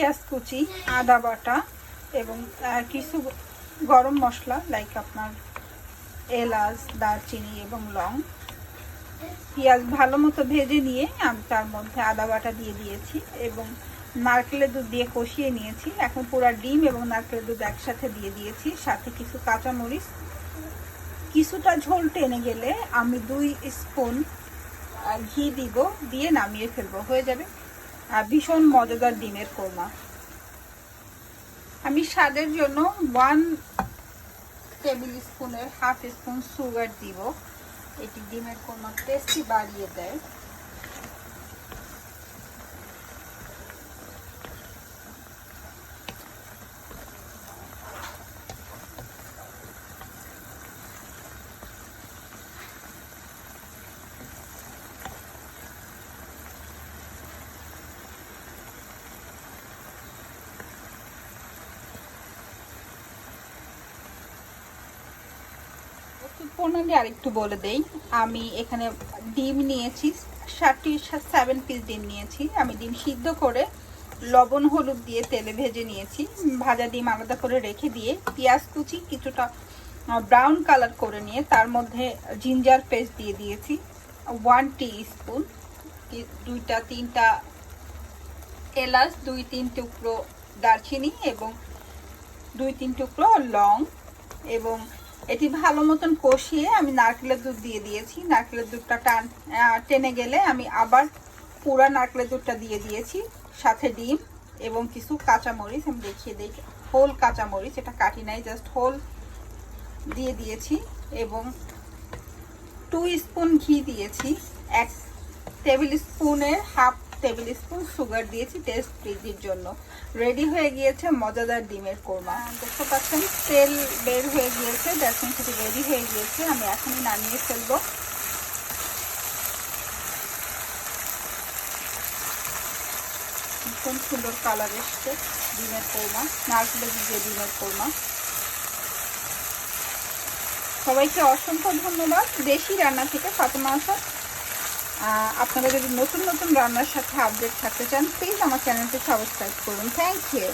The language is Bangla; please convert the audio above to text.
পেঁয়াজ কুচি, আদা বাটা এবং কিছু গরম মশলা লাইক আপনার এলাচ, দারচিনি এবং লং। পেঁয়াজ ভালো মতো ভেজে নিয়ে আমি তার মধ্যে আদা বাটা দিয়ে দিয়েছি এবং নারকেলের দুধ দিয়ে কষিয়ে নিয়েছি। এখন পুরা ডিম এবং নারকেলের দুধ একসাথে দিয়ে দিয়েছি, সাথে কিছু কাঁচামরিচ। কিছুটা ঝোল টেনে গেলে আমি দুই স্পুন ঘি দিব, দিয়ে নামিয়ে ফেলব। হয়ে যাবে? ভীষণ মজাদার ডিমের কোরমা। আমি স্বাদের জন্য ওয়ান টেবিল স্পুনের হাফ স্পুন সুগার দিব। এটি ডিমের কোরমা টেস্টি বাড়িয়ে দেয়। প্রণালী আরেকটু বলে দেই, আমি এখানে ডিম নিয়েছি ষাটটি সেভেন পিস ডিম নিয়েছি। আমি ডিম সিদ্ধ করে লবণ, হলুদ দিয়ে তেলে ভেজে নিয়েছি। ভাজা ডিম আলাদা করে রেখে দিয়ে পেঁয়াজ কুচি কিছুটা ব্রাউন কালার করে নিয়ে তার মধ্যে জিঞ্জার পেস্ট দিয়ে দিয়েছি ওয়ান টি স্পুন দুইটা, তিনটা এলাচ, দুই, তিন টুকরো দারচিনি এবং দুই, তিন টুকরো লং এবং এটি ভালো মতন কষিয়ে আমি নারকেলের দুধ দিয়ে দিয়েছি। নারকেলের দুধটা টান টেনে গেলে আমি আবার পুরা নারকেলের দুধটা দিয়ে দিয়েছি। সাথে ডিম এবং কিছু কাঁচামরিচ, আমি দেখিয়ে দিই, হোল কাঁচামরিচ, এটা কাটি নাই, জাস্ট হোল দিয়ে দিয়েছি এবং টু স্পুন ঘি দিয়েছি। এক টেবিল স্পুনের হাফ টেবিল স্পুন সুগার দিয়েছি টেস্ট বৃদ্ধির জন্য। রেডি হয়ে গিয়েছে মজাদার ডিমের কোরমা। দেখতে পাচ্ছেন তেল বের হয়ে গিয়েছে দেখুন সেটি রেডি হয়ে গিয়েছে। আমি এখনই নামিয়ে ফেলব। ভীষণ সুন্দর কালার এসছে ডিমের কোরমা নারকেলের দিয়ে ডিমের কোরমা। সবাইকে অসংখ্য ধন্যবাদ। দেশি রান্না থেকে ফাতেমা আসাদ আপনারা যদি নতুন নতুন রান্নার সাথে আপডেট থাকতে চান প্লিজ আমার চ্যানেলটি সাবস্ক্রাইব করুন। Thank you